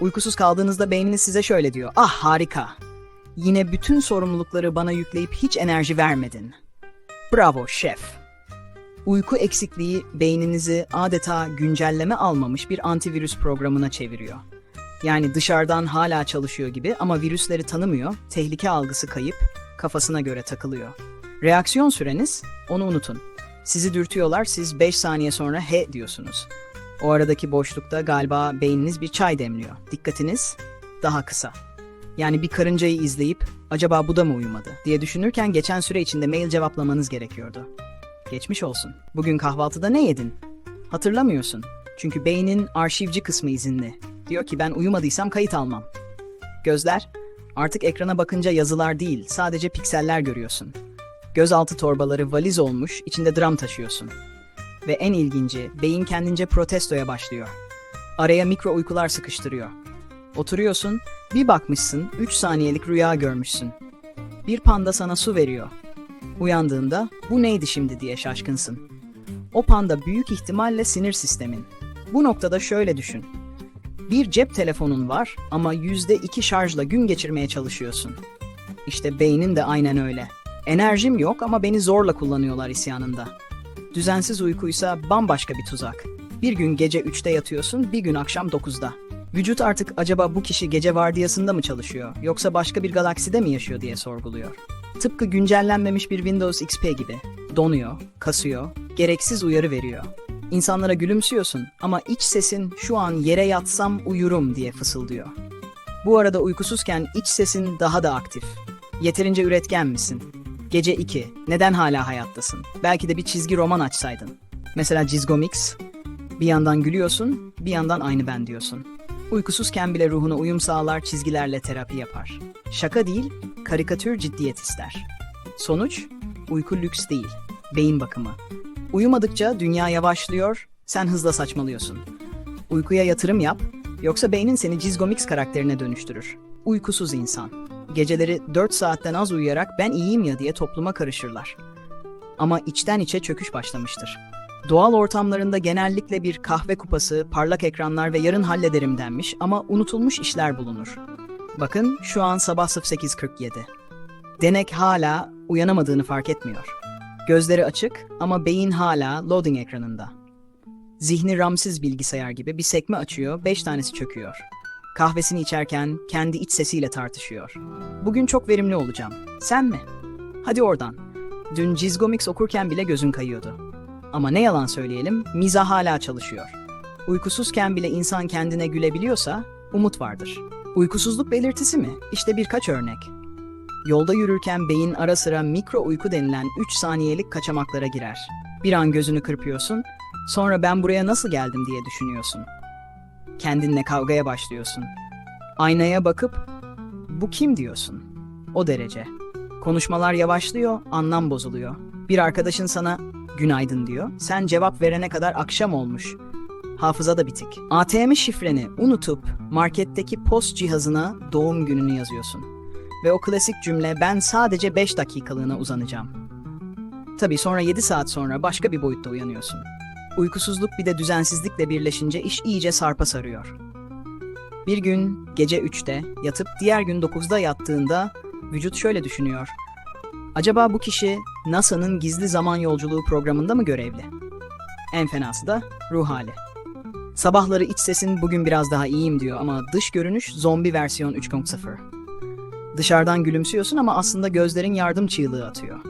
Uykusuz kaldığınızda beyniniz size şöyle diyor. Ah harika. Yine bütün sorumlulukları bana yükleyip hiç enerji vermedin. Bravo şef. Uyku eksikliği beyninizi adeta güncelleme almamış bir antivirüs programına çeviriyor. Yani dışarıdan hala çalışıyor gibi ama virüsleri tanımıyor, tehlike algısı kayıp, kafasına göre takılıyor. Reaksiyon süreniz, onu unutun. Sizi dürtüyorlar, siz 5 saniye sonra he diyorsunuz. O aradaki boşlukta galiba beyniniz bir çay demliyor. Dikkatiniz daha kısa. Yani bir karıncayı izleyip acaba bu da mı uyumadı diye düşünürken geçen süre içinde mail cevaplamanız gerekiyordu. Geçmiş olsun. Bugün kahvaltıda ne yedin? Hatırlamıyorsun. Çünkü beynin arşivci kısmı izinli. Diyor ki ben uyumadıysam kayıt almam. Gözler, artık ekrana bakınca yazılar değil, sadece pikseller görüyorsun. Gözaltı torbaları valiz olmuş, içinde dram taşıyorsun. Ve en ilginci, beyin kendince protestoya başlıyor. Araya mikro uykular sıkıştırıyor. Oturuyorsun, bir bakmışsın, 3 saniyelik rüya görmüşsün. Bir panda sana su veriyor. Uyandığında bu neydi şimdi diye şaşkınsın. O panda büyük ihtimalle sinir sistemin. Bu noktada şöyle düşün. Bir cep telefonun var ama %2 şarjla gün geçirmeye çalışıyorsun. İşte beynin de aynen öyle. Enerjim yok ama beni zorla kullanıyorlar isyanında. Düzensiz uykuysa bambaşka bir tuzak. Bir gün gece 3'te yatıyorsun, bir gün akşam 9'da. Vücut artık acaba bu kişi gece vardiyasında mı çalışıyor yoksa başka bir galakside mi yaşıyor diye sorguluyor. Tıpkı güncellenmemiş bir Windows XP gibi. Donuyor, kasıyor, gereksiz uyarı veriyor. İnsanlara gülümsüyorsun ama iç sesin şu an yere yatsam uyurum diye fısıldıyor. Bu arada uykusuzken iç sesin daha da aktif. Yeterince üretken misin? Gece 2. Neden hala hayattasın? Belki de bir çizgi roman açsaydın. Mesela Cizgomix. Bir yandan gülüyorsun, bir yandan aynı ben diyorsun. Uykusuzken bile ruhuna uyum sağlar, çizgilerle terapi yapar. Şaka değil, karikatür ciddiyet ister. Sonuç, uyku lüks değil, beyin bakımı. Uyumadıkça dünya yavaşlıyor, sen hızla saçmalıyorsun. Uykuya yatırım yap, yoksa beynin seni Cizgomix karakterine dönüştürür. Uykusuz insan. Geceleri 4 saatten az uyuyarak ben iyiyim ya diye topluma karışırlar. Ama içten içe çöküş başlamıştır. Doğal ortamlarında genellikle bir kahve kupası, parlak ekranlar ve yarın hallederim denmiş ama unutulmuş işler bulunur. Bakın şu an sabah 08.47. Denek hala uyanamadığını fark etmiyor. Gözleri açık ama beyin hala loading ekranında. Zihni ramsiz bilgisayar gibi bir sekme açıyor, 5 tanesi çöküyor. Kahvesini içerken kendi iç sesiyle tartışıyor. Bugün çok verimli olacağım. Sen mi? Hadi oradan. Dün Cizgomix okurken bile gözün kayıyordu. Ama ne yalan söyleyelim, miza hala çalışıyor. Uykusuzken bile insan kendine gülebiliyorsa umut vardır. Uykusuzluk belirtisi mi? İşte birkaç örnek. Yolda yürürken beyin ara sıra mikro uyku denilen 3 saniyelik kaçamaklara girer. Bir an gözünü kırpıyorsun, sonra ben buraya nasıl geldim diye düşünüyorsun. Kendinle kavgaya başlıyorsun. Aynaya bakıp bu kim diyorsun. O derece. Konuşmalar yavaşlıyor, anlam bozuluyor. Bir arkadaşın sana günaydın diyor. Sen cevap verene kadar akşam olmuş. Hafıza da bitik. ATM şifreni unutup marketteki post cihazına doğum gününü yazıyorsun. Ve o klasik cümle ben sadece 5 dakikalığına uzanacağım. Tabii sonra 7 saat sonra başka bir boyutta uyanıyorsun. Uykusuzluk bir de düzensizlikle birleşince iş iyice sarpa sarıyor. Bir gün gece 3'te yatıp diğer gün 9'da yattığında vücut şöyle düşünüyor. Acaba bu kişi NASA'nın gizli zaman yolculuğu programında mı görevli? En fenası da ruh hali. Sabahları iç sesin bugün biraz daha iyiyim diyor ama dış görünüş zombi versiyon 3.0. Dışarıdan gülümsüyorsun ama aslında gözlerin yardım çığlığı atıyor.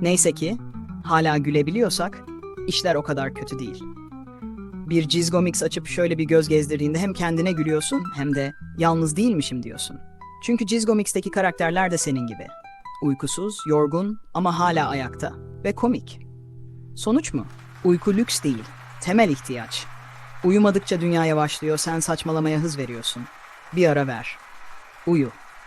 Neyse ki hala gülebiliyorsak işler o kadar kötü değil. Bir Cizgomix açıp şöyle bir göz gezdirdiğinde hem kendine gülüyorsun hem de yalnız değilmişim diyorsun. Çünkü Cizgomix'teki karakterler de senin gibi. Uykusuz, yorgun ama hala ayakta ve komik. Sonuç mu? Uyku lüks değil, temel ihtiyaç. Uyumadıkça dünya yavaşlıyor, sen saçmalamaya hız veriyorsun. Bir ara ver. Uyu.